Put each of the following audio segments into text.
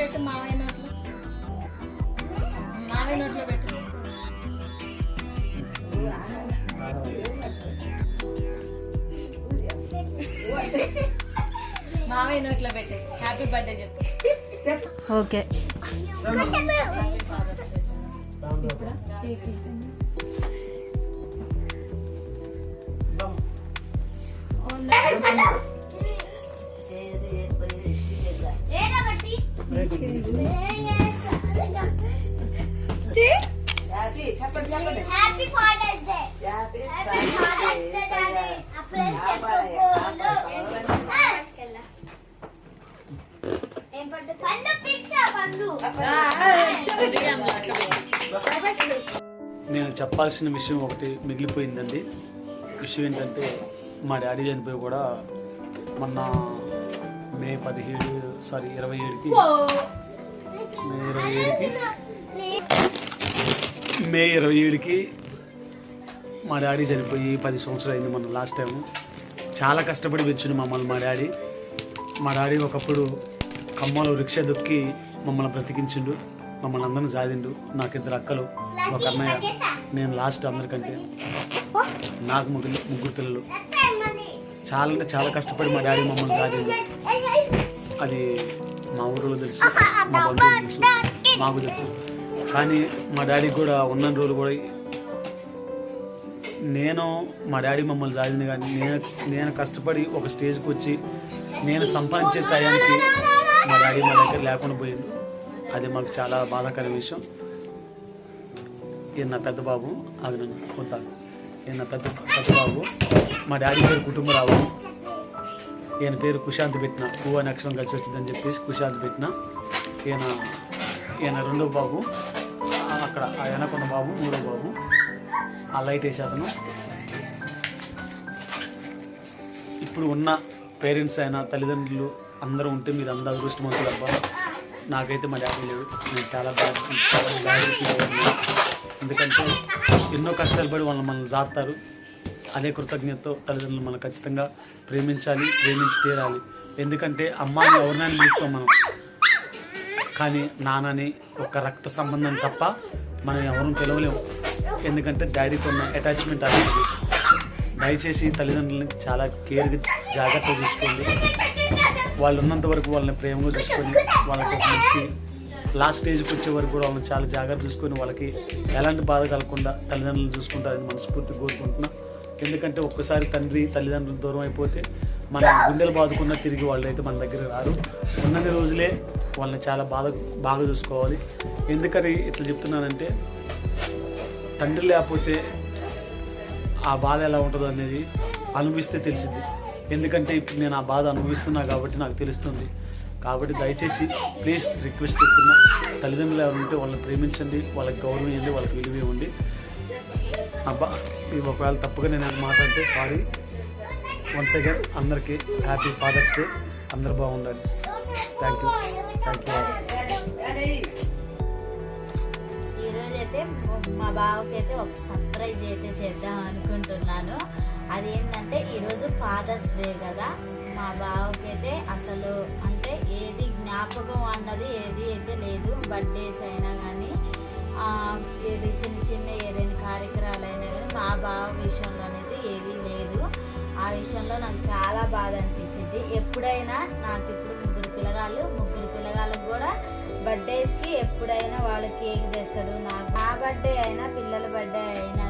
పెట్టు మావయ్య నోట్లో. మావయ్య నోట్లో పెట్టు. మావయ్య నోట్లో పెట్టు. హ్యాపీ బర్త్డే చెప్పు. Okay. Happy father's day happy father's day daddy అప్పుడే చెప్పుకోలు ఏం పండు పండు పిక్చర్ పండు నేను చెప్పాల్సిన విషయం ఒకటి మిగిలిపోయిందండి. విషయం ఏంటంటే మా డాడీ చనిపోయి కూడా మొన్న మే పదిహేడు సారీ ఇరవై ఏడుకి మే ఇరవై ఏడుకి. మే ఇరవై ఏడుకి మా డాడీ చనిపోయి పది సంవత్సరాలు అయింది మొన్న లాస్ట్ టైం చాలా కష్టపడి పెంచిండు మమ్మల్ని మా డాడీ. మా డాడీ ఒకప్పుడు ఖమ్మంలో రిక్షా దొక్కి మమ్మల్ని బ్రతికించిండు మమ్మల్ని అందరిని సాధిండు. నాకు ఇద్దరు అక్కలు ఒక అన్నయ్య నేను లాస్ట్ అందరికంటే. నాకు ముగ్గురు ముగ్గురు పిల్లలు. చాలా అంటే చాలా కష్టపడి మా డాడీ మమ్మల్ని సాధిండు. అది మా ఊరిలో తెలుసు. మా బంధువులు తెలుసు. మాకు తెలుసు. కానీ మా డాడీ కూడా ఉన్న రోజులు కూడా నేను మా డాడీ మమ్మల్ని సాధింది కానీ నేను నేను కష్టపడి ఒక స్టేజ్కి వచ్చి నేను సంపాదించే టయానికి మా డాడీ మా దగ్గర లేకుండా పోయింది. అది మాకు చాలా బాధాకర విషయం. ఈయన నా పెద్ద బాబు అది నన్ను కొంత ఈయన పెద్ద పెద్ద బాబు. మా డాడీ పేరు కుటుంబరావు. ఈయన పేరు కుశాంత్ పెట్టిన పువ్వు అనే అక్షరం కలిసి వచ్చిందని చెప్పేసి కుశాంత్ పెట్టిన ఈయన ఈయన రెండో బాబు అక్కడ ఆ వెనకున్న బాబు మూడో బాబు. ఆ లైట్ వేసేతను ఇప్పుడు ఉన్న పేరెంట్స్ అయినా తల్లిదండ్రులు అందరూ ఉంటే మీరు అందరూ అదృష్టవంతులు అబ్బా. నాకైతే మా డాడీ లేడు. నేను చాలా బాధ చాలా ఎందుకంటే ఎన్నో కష్టాలు పడి వాళ్ళు మనల్ని జాతారు అదే కృతజ్ఞతతో తల్లిదండ్రులు మనం ఖచ్చితంగా ప్రేమించాలి ప్రేమించి తీరాలి. ఎందుకంటే అమ్మాయిని ఎవరినైనా పిలుస్తాం మనం. కానీ నాన్నని ఒక రక్త సంబంధం తప్ప మనం ఎవరూ పిలవలేము ఎందుకంటే డాడీతో ఉన్న అటాచ్మెంట్ అనేది దయచేసి తల్లిదండ్రులని చాలా కేర్గా జాగ్రత్తగా చూసుకోండి. వాళ్ళు ఉన్నంత వరకు వాళ్ళని ప్రేమగా చూసుకొని వాళ్ళకి ఒక మంచి లాస్ట్ స్టేజ్కి వచ్చే వరకు కూడా వాళ్ళని చాలా జాగ్రత్త చూసుకొని వాళ్ళకి ఎలాంటి బాధ కలగకుండా తల్లిదండ్రులను చూసుకుంటారని మనస్ఫూర్తి కోరుకుంటున్నా. ఎందుకంటే ఒక్కసారి తండ్రి తల్లిదండ్రులు దూరం అయిపోతే మన గుండెలు బాదుకున్న తిరిగి వాళ్ళు అయితే మన దగ్గర రారు. ఉన్నన్ని రోజులే వాళ్ళని చాలా బాధ బాగా చూసుకోవాలి. ఎందుకని ఇట్లా చెప్తున్నానంటే తండ్రి లేకపోతే ఆ బాధ ఎలా ఉంటుందో అనేది అనుభవిస్తే తెలిసింది. ఎందుకంటే ఇప్పుడు నేను ఆ బాధ అనుభవిస్తున్నా కాబట్టి నాకు తెలుస్తుంది. కాబట్టి దయచేసి ప్లీజ్ రిక్వెస్ట్ చెప్తున్నా తల్లిదండ్రులు ఎవరు ఉంటే వాళ్ళని ప్రేమించండి వాళ్ళకి గౌరవం ఇవ్వండి వాళ్ళకి విలువ ఇవ్వండి. అబ్బా ఈ ఒకవేళ తప్పుగా నేను ఏమైనా మాట్లాడితే సారీ వన్స్ అగైన్ అందరికీ హ్యాపీ ఫాదర్స్ డే అందరు బాగుండాలి. థ్యాంక్ యూ థ్యాంక్ యూ ఈరోజు అయితే మా బావకి అయితే ఒక సర్ప్రైజ్ అయితే చేద్దాం అనుకుంటున్నాను. అదేంటంటే ఈరోజు ఫాదర్స్ డే కదా. మా బావకి అయితే అసలు అంటే ఏది జ్ఞాపకం అన్నది ఏది అయితే లేదు. బర్త్డేస్ అయినా కానీ ఏది మా విషయంలో అనేది ఏది లేదు. ఆ విషయంలో నాకు చాలా బాధ అనిపించింది. ఎప్పుడైనా నాకు ఇప్పుడు ముగ్గురు పిల్లగాళ్ళు ముగ్గురు పిల్లగాళ్ళకు కూడా బర్త్డేస్కి ఎప్పుడైనా వాళ్ళు కేక్ తెస్తాడు నా బర్త్డే అయినా పిల్లల బర్త్డే అయినా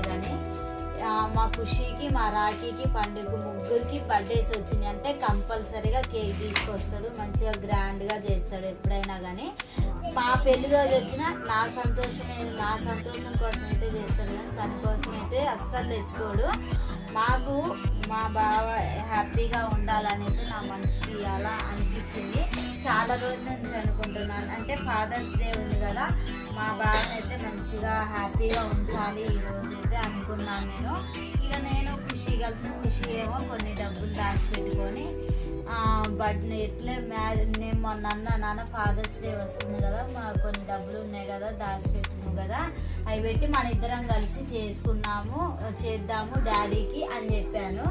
మా ఖుషికి మా రాఖీకి పండుగ ముగ్గురికి బర్త్డేస్ వచ్చినాయి. అంటే కంపల్సరీగా కేక్ తీసుకొస్తాడు మంచిగా గ్రాండ్గా చేస్తాడు ఎప్పుడైనా కానీ మా పెళ్ళి రోజు వచ్చిన నా సంతోషమే నా సంతోషం కోసం అయితే చేస్తాడు కానీ తన కోసం అయితే అస్సలు తెచ్చుకోడు. మాకు మా బావ హ్యాపీగా ఉండాలనేది నా మనసుకి అలా అనిపించింది. చాలా రోజుల నుంచి అనుకుంటున్నాను. అంటే ఫాదర్స్ డే ఉంది కదా మా బావని అయితే మంచిగా హ్యాపీగా ఉంచాలి ఈ అయితే అనుకున్నాను నేను. ఇక నేను ఖుషి కలిసి ఖుషి ఏమో కొన్ని డబ్బులు దాచిపెట్టుకొని బట్ ఎట్లే మ్యారేజ్ నేను మొన్న అన్నా నాన్న ఫాదర్స్ డే వస్తుంది కదా మా కొన్ని డబ్బులు ఉన్నాయి కదా దాచిపెట్టినాము కదా అవి పెట్టి మన ఇద్దరం కలిసి చేసుకున్నాము చేద్దాము డాడీకి అని చెప్పాను.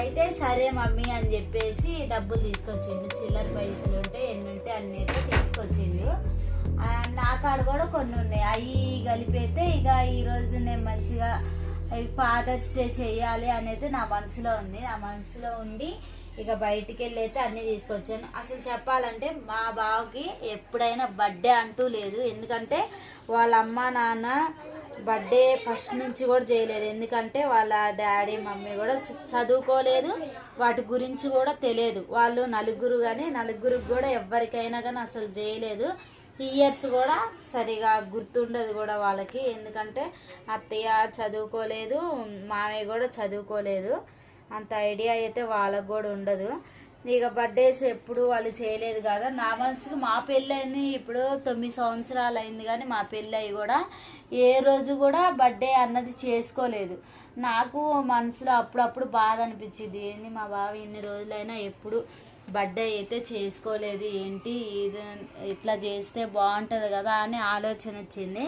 అయితే సరే మమ్మీ అని చెప్పేసి డబ్బులు తీసుకొచ్చిండు. చిల్లర పైసలు ఉంటే ఎన్ని ఉంటే అన్ని అయితే తీసుకొచ్చిండు. నా కాడ కూడా కొన్ని ఉన్నాయి. అవి కలిపైతే ఇక ఈరోజు నేను మంచిగా ఫాదర్స్ డే చేయాలి అనేది నా మనసులో ఉంది. నా మనసులో ఉండి ఇక బయటికి వెళ్ళి అయితే అన్నీ తీసుకొచ్చాను. అసలు చెప్పాలంటే మా బావకి ఎప్పుడైనా బర్త్డే అంటూ లేదు. ఎందుకంటే వాళ్ళ అమ్మ నాన్న బర్త్డే ఫస్ట్ నుంచి కూడా చేయలేదు. ఎందుకంటే వాళ్ళ డాడీ మమ్మీ కూడా చ- చదువుకోలేదు. వాటి గురించి కూడా తెలియదు. వాళ్ళు నలుగురు కానీ నలుగురికి కూడా ఎవరికైనా కానీ అసలు చేయలేదు. ఇయర్స్ కూడా సరిగా గుర్తుండదు కూడా వాళ్ళకి. ఎందుకంటే అత్తయ్య చదువుకోలేదు మామయ్య కూడా చదువుకోలేదు. అంత ఐడియా అయితే వాళ్ళకు కూడా ఉండదు. ఇక బర్త్డేస్ ఎప్పుడు వాళ్ళు చేయలేదు కదా. నా మనసుకు మా పెళ్ళని ఇప్పుడు తొమ్మిది సంవత్సరాలు అయింది కానీ మా పెళ్ళయి కూడా ఏ రోజు కూడా బర్త్డే అన్నది చేసుకోలేదు. నాకు మనసులో అప్పుడప్పుడు బాధ అనిపించింది. ఏంది మా బావ ఇన్ని రోజులైనా ఎప్పుడు బర్త్డే అయితే చేసుకోలేదు. ఏంటి? ఇది ఇట్లా చేస్తే బాగుంటుంది కదా అని ఆలోచన వచ్చింది.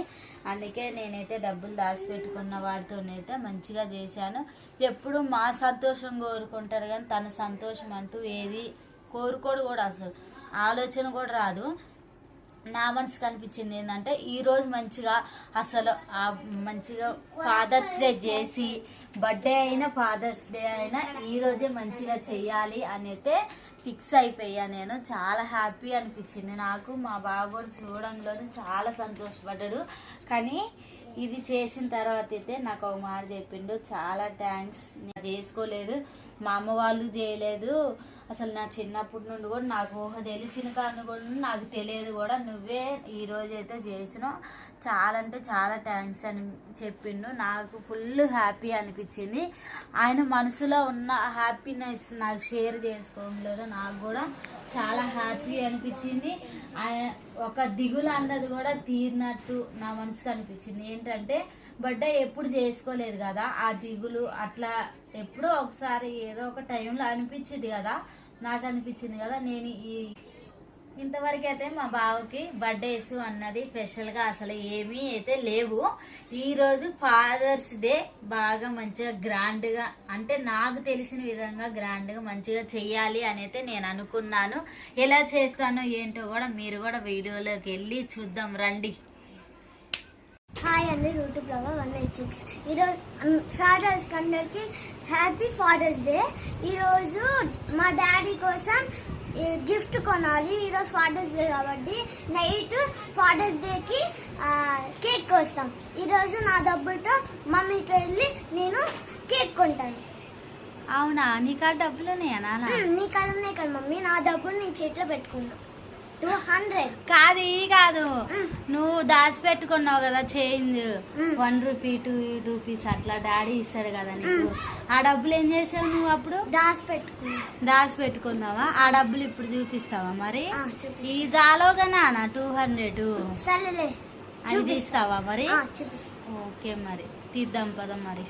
అందుకే నేనైతే డబ్బులు దాచిపెట్టుకున్న వాటితోనైతే మంచిగా చేశాను. ఎప్పుడు మా సంతోషం కోరుకుంటారు కానీ తన సంతోషం అంటూ ఏది కోరుకోడు కూడా అసలు. ఆలోచన కూడా రాదు. నా మనసు కనిపించింది ఏంటంటే ఈ రోజు మంచిగా అసలు మంచిగా ఫాదర్స్ డే చేసి బర్త్డే అయినా ఫాదర్స్ డే అయినా ఈ రోజే మంచిగా చెయ్యాలి అని అయితే ఫిక్స్ అయిపోయా నేను. చాలా హ్యాపీ అనిపించింది. నాకు మా బాబు కూడా చూడంలోనే చాలా సంతోషపడ్డాడు. కానీ ఇది చేసిన తర్వాత అయితే నాకు ఒక మాట చెప్పిండు. చాలా థ్యాంక్స్. నేను చేసుకోలేదు. మా అమ్మ వాళ్ళు చేయలేదు. అసలు నా చిన్నప్పటి నుండి కూడా నాకు ఊహ తెలిసిన కానీ కూడా నాకు తెలియదు కూడా. నువ్వే ఈ రోజు అయితే చేసినావు. చాలా అంటే చాలా థ్యాంక్స్ అని చెప్పిండు. నాకు ఫుల్ హ్యాపీ అనిపించింది. ఆయన మనసులో ఉన్న హ్యాపీనెస్ నాకు షేర్ చేసుకోవడంలో నాకు కూడా చాలా హ్యాపీ అనిపించింది. ఆయన ఒక దిగులు అన్నది కూడా తీరినట్టు నా మనసుకు అనిపించింది. ఏంటంటే బర్త్డే ఎప్పుడు చేసుకోలేదు కదా ఆ దిగులు అట్లా ఎప్పుడో ఒకసారి ఏదో ఒక టైంలో అనిపించింది కదా నాకు అనిపించింది కదా నేను ఈ ఇంతవరకు అయితే మా బావకి బర్త్డేస్ అన్నది స్పెషల్గా అసలు ఏమీ అయితే లేవు. ఈ రోజు ఫాదర్స్ డే బాగా మంచిగా గ్రాండ్గా అంటే నాకు తెలిసిన విధంగా గ్రాండ్గా మంచిగా చెయ్యాలి అని అయితే నేను అనుకున్నాను. ఎలా చేస్తానో ఏంటో కూడా మీరు కూడా వీడియోలోకి వెళ్ళి చూద్దాం రండి. హాయ్ అండి YouTube lover one eight six ఈరోజు ఫాదర్స్ అందరికి హ్యాపీ ఫాదర్స్ డే ఈరోజు మా డాడీ కోసం గిఫ్ట్ కొనాలి. ఈరోజు ఫాదర్స్ డే కాబట్టి నైట్ ఫాదర్స్ డేకి కేక్ కోస్తాం. ఈరోజు నా డబ్బులతో మమ్మీతో వెళ్ళి నేను కేక్ కొంటాను. అవునా? నీకు డబ్బులు ఉన్నాయా నాన్న? నీ కాలంలో కదా మమ్మీ. నా డబ్బులు నీ చేతిలో పెట్టుకున్నా టూ హండ్రెడ్ కాదు ఈ కాదు. నువ్వు దాచిపెట్టుకున్నావు కదా change. One rupee two rupees అట్లా డాడీ ఇస్తాడు కదా నీకు. ఆ డబ్బులు ఏం చేసావు నువ్వు అప్పుడు? దాచి పెట్టుకున్నా దాచి పెట్టుకున్నావా ఆ డబ్బులు ఇప్పుడు చూపిస్తావా మరి. ఈ జాలోగా నాన్న టూ హండ్రెడ్ తీస్తావా మరి? ఓకే మరి. తీద్దాం పదం మరి.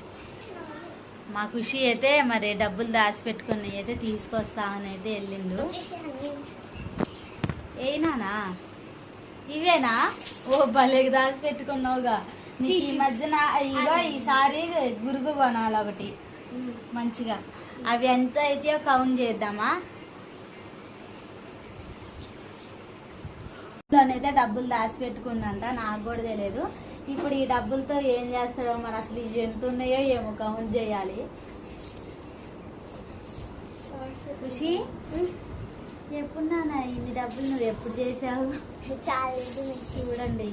మా ఖుషి అయితే మరి డబ్బులు దాచిపెట్టుకుని అయితే తీసుకొస్తా అని అయితే వెళ్ళిండు ఏనానా ఇవేనా? ఓ భలే దాచిపెట్టుకున్నావుగా నీకు ఈ మధ్యన ఇగో ఈసారి గురుగు కొనాలి ఒకటి. మంచిగా. అవి ఎంత అయితే కౌంట్ చేద్దామా? అయితే డబ్బులు దాచిపెట్టుకున్నంట నాకు కూడా తెలియదు ఇప్పుడు ఈ డబ్బులతో ఏం చేస్తాడో మరి అసలు ఇవి ఎంత ఉన్నాయో ఏమో కౌంట్ చేయాలి. ఖుషి? ఎప్పుడు నాన్న ఇన్ని డబ్బులు నువ్వు ఎప్పుడు చేసావు చాలా చూడండి.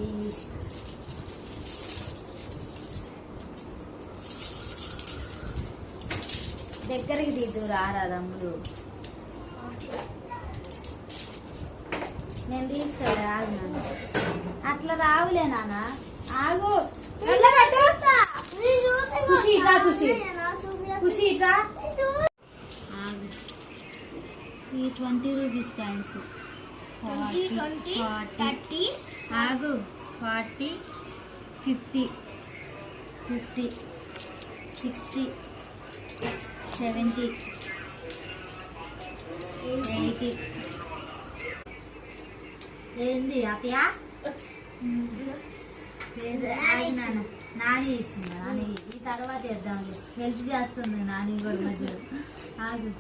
దగ్గరికి దిద్దు రారా తమ్ముడు. నేను తీసుకెళ్ళా ఆగు నాన్న. అట్లా రావులే నాన్న. ఆగు. ఖుషి ఇట్రా ఖుషి. ఖుషి ఆగు. ఈ twenty rupees coins. Forty thirty. ఆగు. Forty fifty. Fifty sixty seventy eighty. ఏంది అతయా? నాని ఇచ్చింది? నాని ఈ తర్వాత వేద్దాం హెల్ప్ చేస్తుంది నాని కూడా మధ్యలో. ఆగు.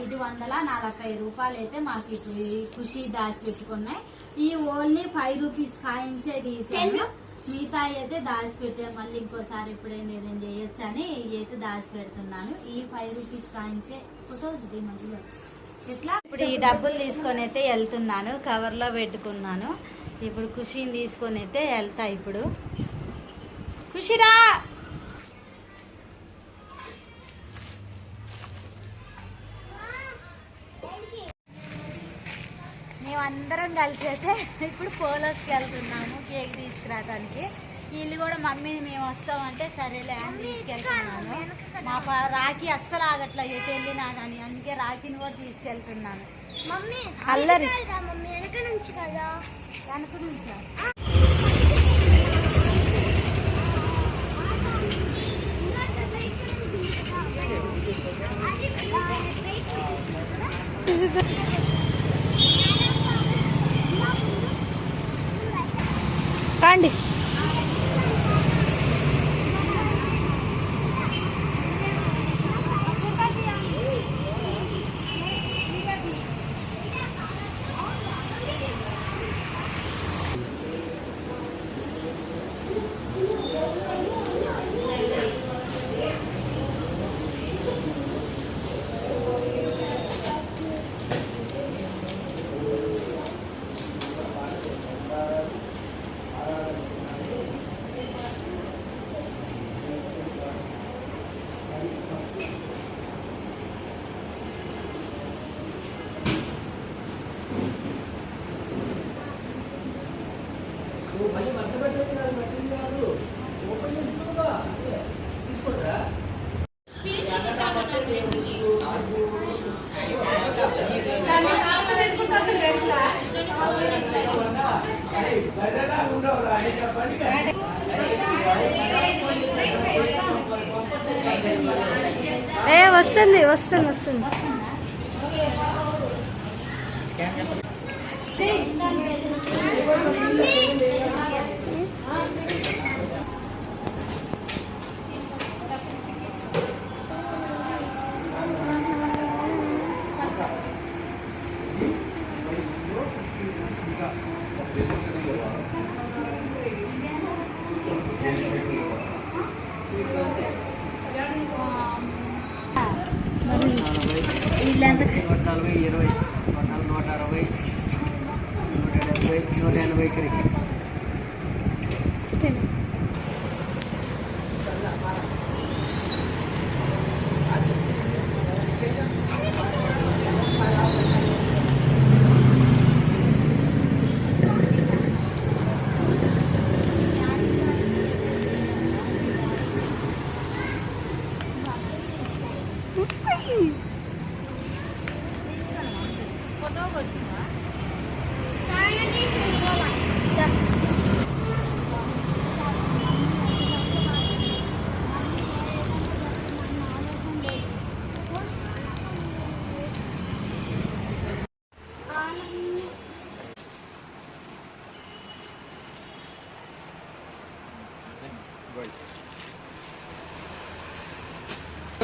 ఐదు వందల నలభై రూపాయలు అయితే మాకు ఇప్పుడు ఖుషి దాచి పెట్టుకున్నాయి. ఈ ఓన్లీ ఫైవ్ రూపీస్ కాయిన్సే తీసాను. మిగతా అయితే దాచి పెట్టే. మళ్ళీ ఇంకోసారి ఎప్పుడైనా ఏదైనా చేయొచ్చు అని ఇవి అయితే దాచి పెడుతున్నాను. ఈ ఫైవ్ రూపీస్ కాయిన్సే ఫోటోస్ మధ్యలో ఎట్లా? ఇప్పుడు ఈ డబ్బులు తీసుకొని అయితే వెళ్తున్నాను. కవర్లో పెట్టుకున్నాను. ఇప్పుడు ఖుషిని తీసుకొని అయితే వెళ్తా ఇప్పుడు. ఖుషిరా! మేమందరం కలిసి అయితే ఇప్పుడు పోలోస్కి వెళ్తున్నాము కేక్ తీసుకురావడానికి వీళ్ళు కూడా మమ్మీని మేము వస్తామంటే సరేలే అని తీసుకెళ్తున్నాను. మా ప- రాఖీ అస్సలు ఆగట్లే ఎటు వెళ్ళినా కానీ అందుకే రాఖీని కూడా తీసుకెళ్తున్నాను. మమ్మీ అల్లరి. మమ్మీ వెనక నుంచి కదా? వెనక నుంచా? కాండి ఏ వస్తుంది వస్తుంది వస్తుంది. వీళ్ళంతా నూట నలభై ఇరవై నూట నూట అరవై నూట డెబ్బై నూట ఎనభై ఇక్కడికి రెండు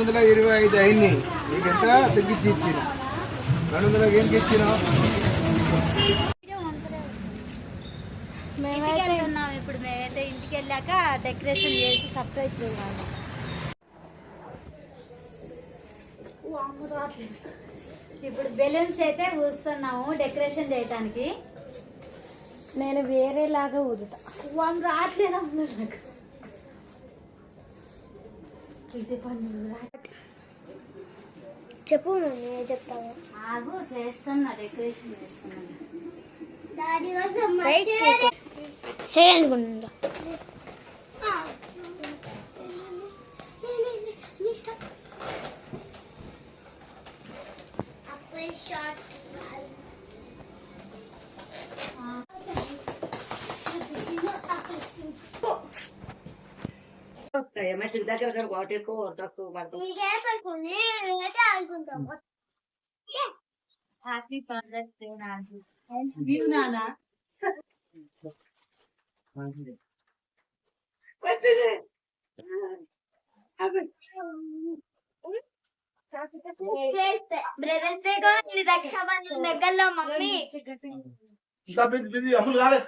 వందల ఇరవై ఐదు అయింది. నీకెంత తగ్గించి ఇచ్చిన? రెండు వందలకి ఏం ఇచ్చినావు ఇంటికి వెళ్తున్నాం ఇప్పుడు. మేమైతే ఇంటికి వెళ్ళాక డెకరేషన్ చేసి సర్ప్రైజ్ చేయాలి. ఇప్పుడు బెలూన్స్ అయితే ఊస్తున్నాము డెకరేషన్ చేయడానికి నేను వేరేలాగా ఊదుతా. వాళ్ళు రావట్లేదు అమ్మ నాకు. చెప్పు మమ్మీ చెప్తావు? ఆగు చేస్తున్నా డెకరేషన్ చేస్తున్నాను డాడీ కోసం దగ్గర ఒకటి ఎక్కువ తక్కువ పడుతుంది నీకే పడుకుంది నేనైతే ఆడుకుంటాం హ్యాపీ ఫాదర్స్ డే నాకు వ్యూ నానా బ్రదర్స్ డే ఇది రక్షాబంధన్ దగ్గరలో మమ్మీ ఇంకా బిజీ బిజీ అమ్ములు రాలేదు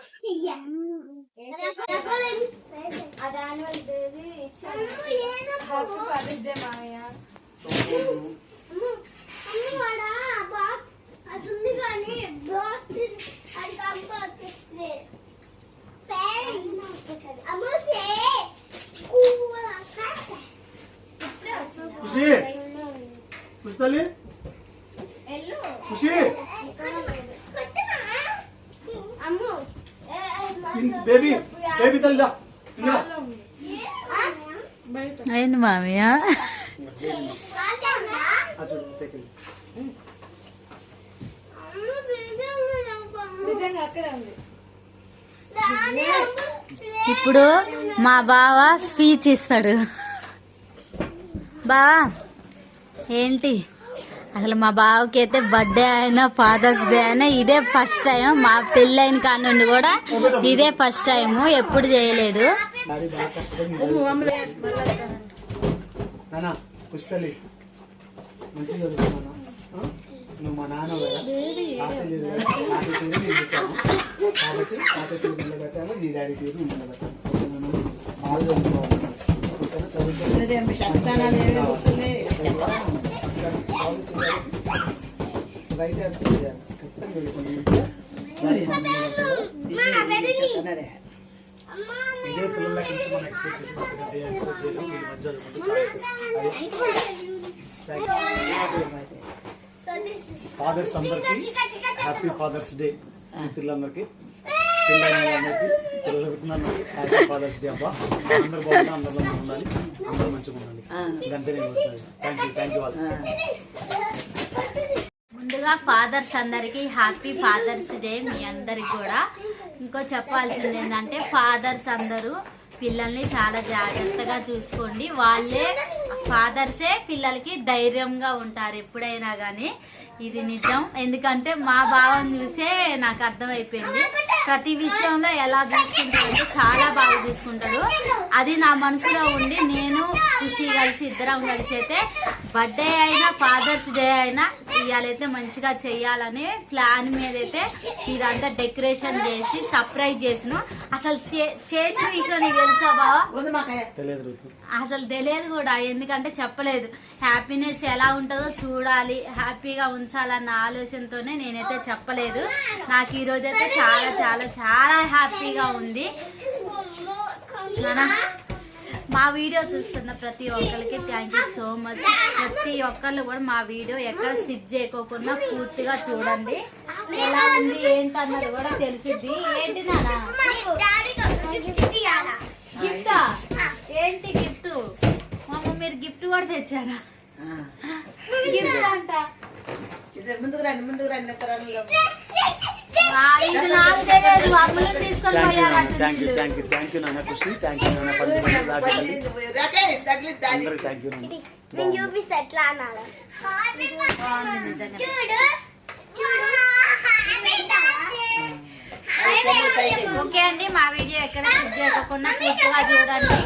అది యాన్యువల్ డేది హ్యాపీ ఫాదర్స్ డే మామయ్య అది ఉంది కానీ బాక్స్ అది కంపల్సరీ అమ్మ ఫే ఖుషి ఖుషి తల్లి ఖుషి బేబీ బేబీ. అయింది మామయ్య ఇప్పుడు మా బావ స్పీచ్ ఇస్తాడు. బా ఏంటి? అసలు మా బావకి అయితే బర్త్డే అయినా ఫాదర్స్ డే అయినా ఇదే ఫస్ట్ టైం మా పెళ్ళైన కానుండి కూడా ఇదే ఫస్ట్ టైం ఎప్పుడు చేయలేదు. నువ్వు మా నాన్న కాబట్టి నీ డాడీ తీరు? బాగా ఇదే పిల్లల నుంచి మనం ఎక్స్పెక్ట్ చేసి ఎక్స్పెక్ట్ చేయలేము వీళ్ళ మధ్య ఫాదర్స్ అందరికి హ్యాపీ ఫాదర్స్ డే మిత్రులందరికీ. పిల్లలకి పిల్లలు హ్యాపీ ఫాదర్స్ డే అబ్బా అందరిలో ఉండాలి అందరూ మంచిగా ఉండాలి నేను థ్యాంక్ యూ థ్యాంక్ యూ ముందుగా ఫాదర్స్ అందరికి హ్యాపీ ఫాదర్స్ డే మీ అందరికి కూడా. ఇంకో చెప్పాల్సింది ఏంటంటే ఫాదర్స్ అందరూ పిల్లల్ని చాలా జాగ్రత్తగా చూసుకోండి. వాళ్ళే ఫాదర్సే పిల్లలకి ధైర్యంగా ఉంటారు ఎప్పుడైనా కానీ ఇది నిజం. ఎందుకంటే మా భావం చూసే నాకు అర్థమైపోయింది. ప్రతి విషయంలో ఎలా చూసుకుంటాడంటే చాలా బాగా చూసుకుంటాడు. అది నా మనసులో ఉండి నేను ఖుషి కలిసి ఇద్దరం కలిసి అయితే బర్త్డే అయినా ఫాదర్స్ డే అయినా ఇవాళైతే మంచిగా చెయ్యాలని ప్లాన్ మీద అయితే ఇదంతా డెకరేషన్ చేసి సర్ప్రైజ్ చేసిన. అసలు చే- చేసిన విషయం నీకు తెలుసా బావా? అసలు తెలియదు కూడా ఎందుకంటే చెప్పలేదు. హ్యాపీనెస్ ఎలా ఉంటుందో చూడాలి. హ్యాపీగా ఉంచాలన్న ఆలోచనతోనే నేనైతే చెప్పలేదు. నాకు ఈ రోజు అయితే చాలా చాలా చాలా హ్యాపీగా ఉంది. మా వీడియో చూస్తున్న ప్రతి ఒక్కరికి థ్యాంక్ యూ సో మచ్ ప్రతి ఒక్కళ్ళు కూడా మా వీడియో ఎక్కడ సిప్ చేయకోకుండా పూర్తిగా చూడండి. ఎలా ఉంది ఏంటన్నది కూడా తెలిసిద్ది. ఏంటి నానా గిఫ్టా ఏంటి గిఫ్ట్ మామ మీరు గిఫ్ట్ కూడా తెచ్చారా? గిఫ్ట్ అంట. ముందుకు రండి ముందుకు రండి ఇది నాకు తెలియదు అమ్ములు తీసుకొని thank you పోయాలంట thank you thank you thank you నాన్న ఖుషి థ్యాంక్ యూ నాన్న పది మంది రాజు తల్లి అందరికి థ్యాంక్ యూ నాన్న నేను చూపిస్తా ఎట్లా అన్నారు బాగుంది నిజంగా చూడు చూడు ఓకే అండి మా వీడియో ఎక్కడ స్కిప్ చేయకుండా పూర్తిగా చూడండి